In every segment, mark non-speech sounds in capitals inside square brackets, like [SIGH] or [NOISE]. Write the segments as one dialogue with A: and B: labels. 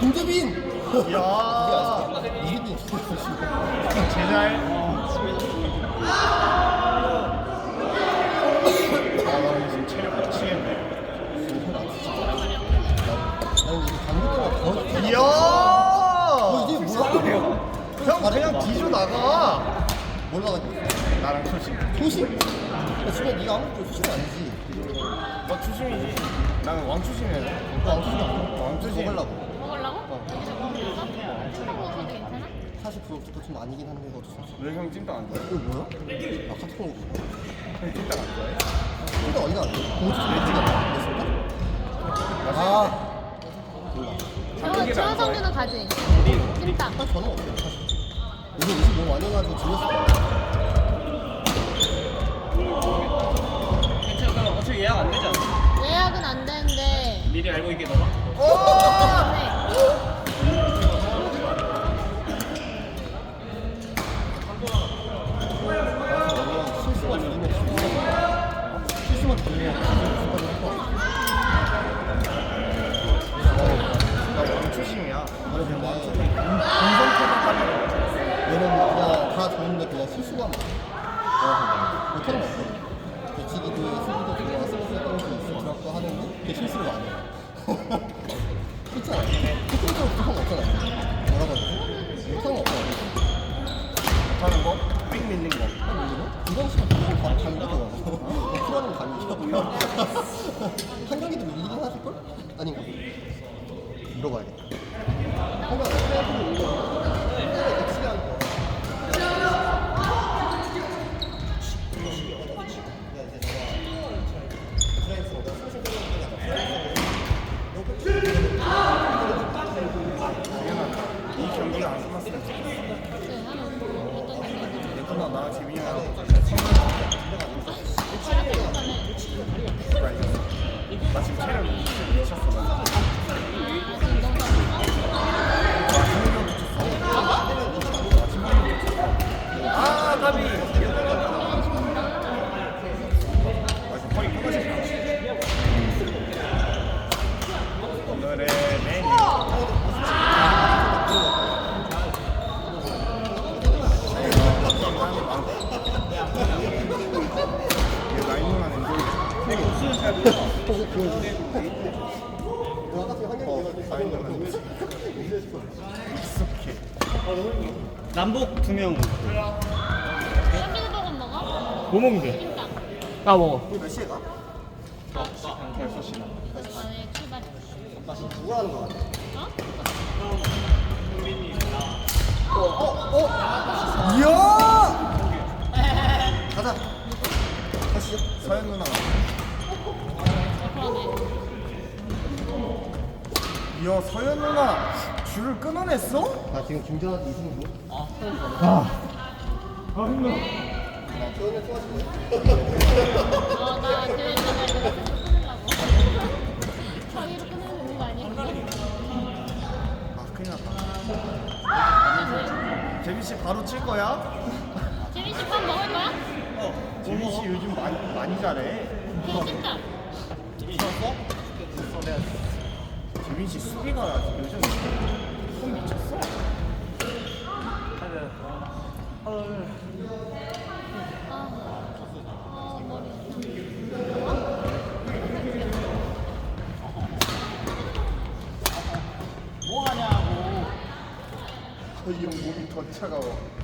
A: 김재빈!
B: 야.
A: 이기빈.
B: 제잘. 아, 나 체력 미치겠네. 이야.
A: 어, 이게 뭐야?
B: 형 그냥 뒤져 나가.
A: 뭘 나가지?
B: 나랑 초심.
A: 초심? 야, 지금 네가 아무것도 초심이 아니지.
B: 너 초심이지. 나는 왕초심이야.
A: 왕초심. 먹으려고.
C: 먹으려고? 여기서 먹을까? 먹어도 괜찮아?
A: 그거 좀 아니긴 한데 어쩔 수 없어.
B: 왜형 찜닭 안 좋아해?
A: 이거 뭐야? 아, 카톡 먹고.
B: 형 찜닭 안 좋아해?
A: 근데 어디가 안 돼? 좀 일찍 안 됐을까? 아, 몰라.
C: 저, 저 성준은 가지. 찜닭.
A: 사실 저는 없어요, 사실. 요새 음식 너무 많이 해가지고 질렸어.
D: 괜찮아. 어차피 예약 안 되잖아.
C: 예약은 안 되는데.
D: 미리 알고 있게 너가.
C: 네.
A: 그래서 근데
B: 공성태만
A: 얘는 그냥 다 좋은데 그냥 어, 못하는
D: 남북 두 명.
C: 햄버거 먹어?
D: 뭐 먹는데?
C: 찜닭.
D: 나 먹어.
A: 몇 시에 가?
B: 시나.
C: 이번에 출발.
A: 누가 하는 거야?
C: 어?
B: 이야!
A: 가자. 가시죠.
B: 서현 누나.
C: 그러네.
B: 이야, 서현 누나. 줄을 끊어냈어?
A: 아 지금 김준환 이승우. 아.
D: 아.
A: 나.
C: 어, 나 이거 끊으려고. 자기로 거 아니야?
B: 아, 큰일 났다. 재민 씨 바로 칠 거야?
C: 재민 씨밥 먹을 거야?
B: 재민 씨 요즘 많이, 많이 잘해.
C: 그럼 찜닭.
B: 미쳤어? 미쳤어, 내가. 재민 씨 수비가 요즘 손 미쳤어.
C: 아, 아, 머리.
B: 어, 이형 몸이 더 차가워.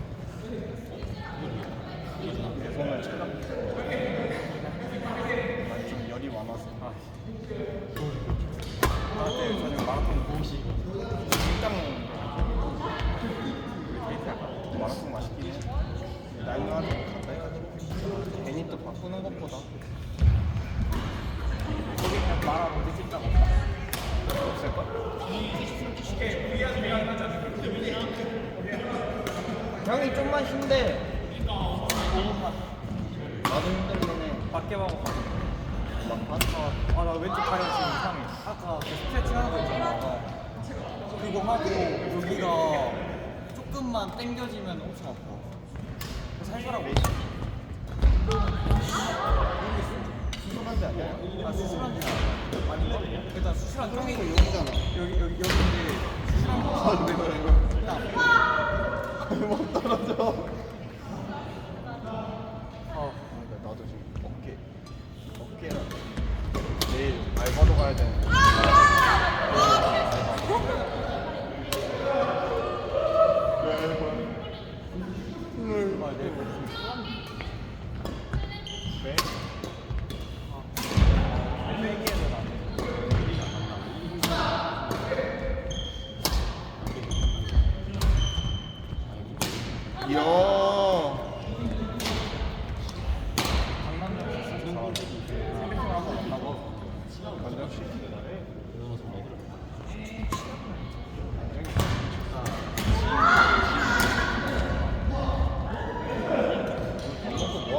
B: 것보다. 거기 그냥 마라톤 찍다가 없을걸? 형이 좀만 힘내. 나도 힘들긴
D: 밖에 하고 가. 아, 나 왼쪽 다리 지금 이상해. 아까 그 스트레칭 하는 거 있잖아. 그거 하고 여기가 조금만 당겨지면 엄청 아파. 살살하고 있어.
B: 수술한 데 아니야?
D: 아, 수술한 줄 알아. 아닌가? 일단 수술한 쪽이 여기잖아. 여기, 여기, 여기인데
E: 못 떨어져.
D: 아,
E: 나도 지금 어깨 어깨라. 내일 알바도 가야 되는데. 이야. 우리 나레이션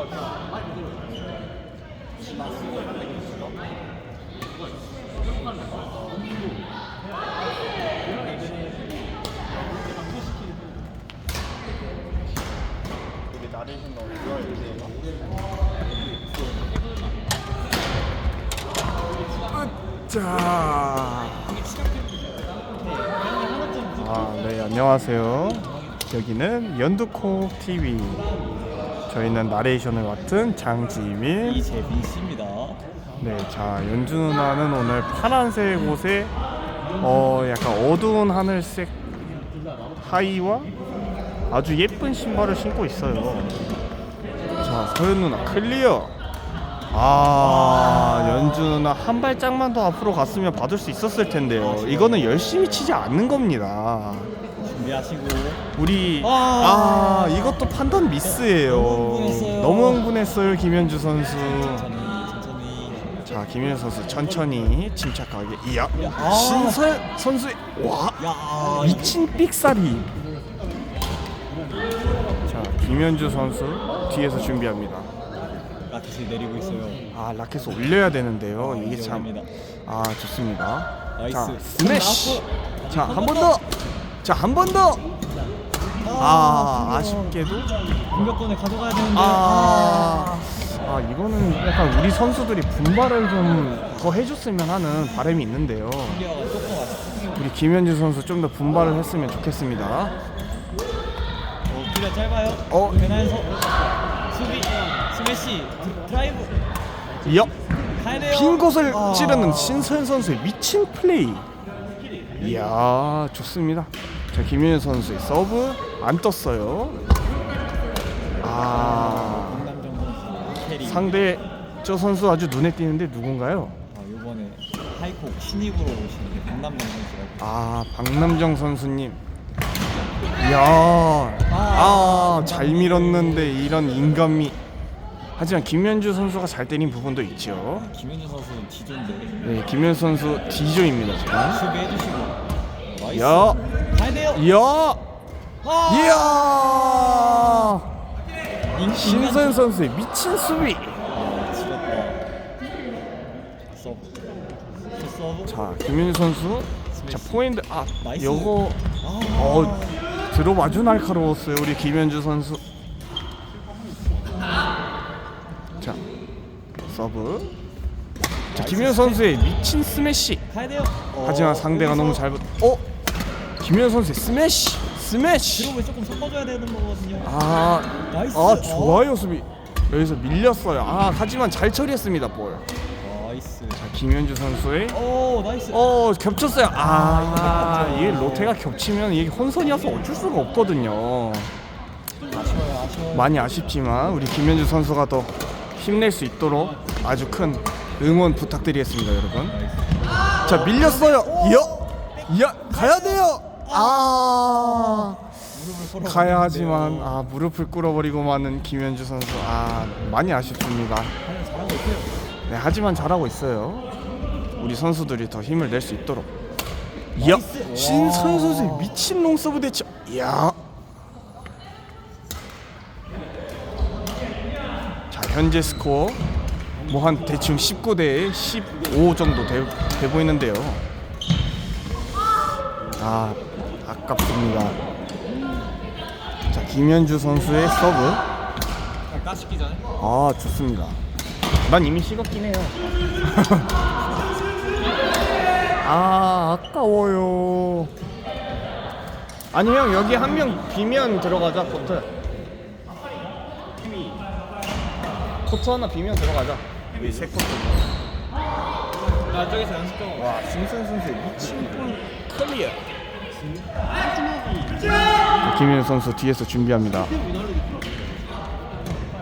E: 어디가 이렇게
B: 자. 아, 네, 안녕하세요. 여기는 연두코 TV. 저희는 나레이션을 맡은 장지민.
D: 이재빈 씨입니다.
B: 네, 자, 연주 누나는 오늘 파란색 옷에 어, 약간 어두운 하늘색 하의와 아주 예쁜 신발을 신고 있어요. 자, 서현 누나 클리어. 아, 연주 누나 한 발짝만 더 앞으로 갔으면 받을 수 있었을 텐데요. 이거는 열심히 치지 않는 겁니다.
D: 준비하시고
B: 우리
D: 아.
B: 아, 이것도 판단 미스예요.
D: 너무 흥분했어요.
B: 너무 흥분했어요, 김현주 선수.
D: 천천히 천천히.
B: 자, 김현 선수 천천히 침착하게. 이야.
D: 아.
B: 신설 선수의 와
D: 야,
B: 미친 삑사리. 자, 김현주 선수 뒤에서 준비합니다.
D: 라켓을 내리고 있어요.
B: 아, 라켓 올려야 되는데요.
D: 아,
B: 이게
D: 이게
B: 참.
D: 어렵니다.
B: 아, 좋습니다.
D: 나이스.
B: 자, 스매시. 자, 한 번 더. 자, 한 번 더. 아, 아쉽게도
D: 공격권을 가져가야 되는데.
B: 아, 아 이거는 약간 우리 선수들이 분발을 좀 더 해줬으면 하는 바람이 있는데요.
D: 조금.
B: 우리 김현주 선수 좀 더 분발을 했으면 좋겠습니다.
D: 어, 클리어 짧아요.
B: 어.
D: 변화해서 수비 스매시 드- 드라이브 가야 돼요.
B: 빈 곳을
D: 아.
B: 찌르는 신서현 선수의 미친 플레이. 이야 좋습니다. 자 김현주 선수의 서브 안 떴어요. 아
D: 강남정 선수 캐리.
B: 상대 저 선수 아주 눈에 띄는데 누군가요?
D: 아, 이번에 하이콕 신입으로 오신 강남정 선수가
B: 아 박남정 선수님 이 야 아 잘 밀었는데 이런 인간미 하지만 김현주 선수가 잘 때린 부분도 있죠
D: 김현주 선수는 D조인데
B: 네 김현주 선수 D조입니다 지금
D: 수비 해주시고 나이스.
B: 야
D: 가야 돼요.
B: 이야
D: 아.
B: 이야
D: 인-
B: 신선 선수의 미친 수비
D: 지렸다. 서브. 서브.
B: 자 김현주 선수 자 포인트 아
D: 나이스.
B: 요거
D: 아.
B: 어 들어봐 주 날카로웠어요 우리 김현주 선수. 자 서브. 자 김현주 선수의 미친 스매시. 하지만 상대가 너무 잘 부... 어? 김현주 선수의 스매시 스매시.
D: 드롭을 조금 섞어줘야 되는 거거든요.
B: 아,
D: 나이스.
B: 아 좋아요 수비. 여기서 밀렸어요. 아 하지만 잘 처리했습니다 볼 김현주 선수의
D: 오 나이스.
B: 어 겹쳤어요 아 이게 로테가 겹치면 이게 혼선이어서 어쩔 수가 없거든요
D: 아쉬워요 아쉬워요.
B: 많이 아쉽지만 우리 김현주 선수가 더 힘낼 수 있도록 아주 큰 응원 부탁드리겠습니다 여러분 자 밀렸어요 이야 이야 가야 돼요 아
D: 무릎을 꿇어.
B: 가야 하지만 아 무릎을 꿇어버리고 마는 김현주 선수 아 많이 아쉽습니다
D: 잘하고 있어요.
B: 네, 하지만 잘하고 있어요 우리 선수들이 더 힘을 낼 수 있도록 이야. 신선
D: 와.
B: 선수의 미친 롱서브 대처 이야 자 현재 스코어 뭐 한 대충 19대 15 정도 돼, 돼 보이는데요 아 아깝습니다 자 김현주 선수의 서브
D: 전에.
B: 아 좋습니다. 난 이미 식었긴 해요. [LAUGHS] 아 아까워요. 아니 형 여기 한 명 비면 들어가자 코트 코트 하나 비면 들어가자 우리 세 코트
D: 나 저기서 연습 좀.
B: 와 심선 선수의 미친 골 클리어 김현 선수 뒤에서 준비합니다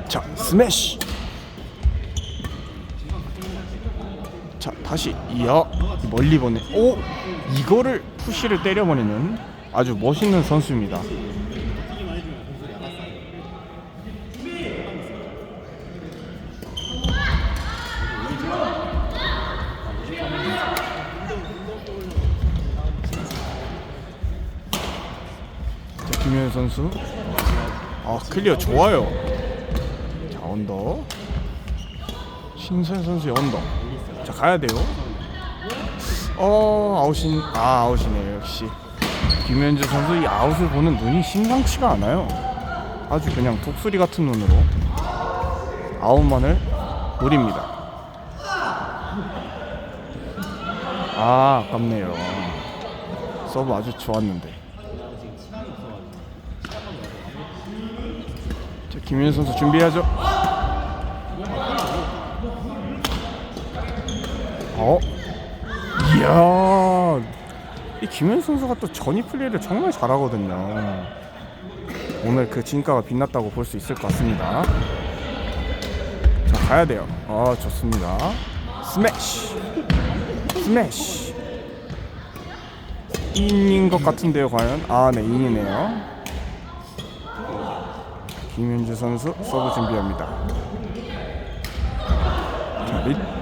B: 자 스매시 자 다시 이야 멀리 보내 오 이거를 푸시를 때려버리는 아주 멋있는 선수입니다 자, 김현 선수. 아, 클리어 좋아요. 자, 언더. 신선 선수의 언더. 자, 가야 돼요. 어, 아웃인, 아, 아웃이네요, 역시. 김현주 선수 이 아웃을 보는 눈이 심상치가 않아요. 아주 그냥 독수리 같은 눈으로 아웃만을 노립니다. 아, 아깝네요. 서브 아주 좋았는데. 자, 김윤 선수 준비하죠. 어? 이야, 이 김윤 선수가 또 전위 플레이를 정말 잘하거든요. 오늘 그 진가가 빛났다고 볼 수 있을 것 같습니다. 자, 가야 돼요. 어, 좋습니다. 스매시, 스매시. 인인 것 같은데요, 과연? 아, 네, 인이네요. 김윤주 선수 서브 준비합니다. 자, 리...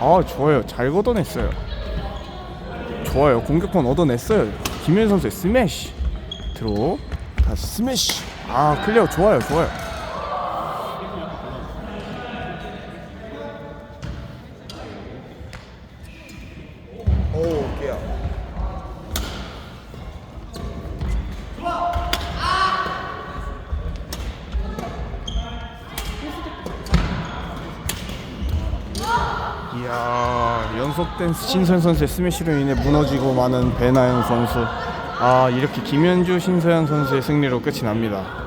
B: 아 좋아요, 잘 걷어냈어요. 좋아요, 공격권 얻어냈어요. 김윤 선수의 스매시 들어 다시 스매시. 아 클리어 좋아요, 좋아요.
E: 오 깨야
B: 이 야 연속된 신서현 선수의 스매시로 인해 무너지고 마는 배나영 선수. 아 이렇게 김현주 신서현 선수의 승리로 끝이 납니다.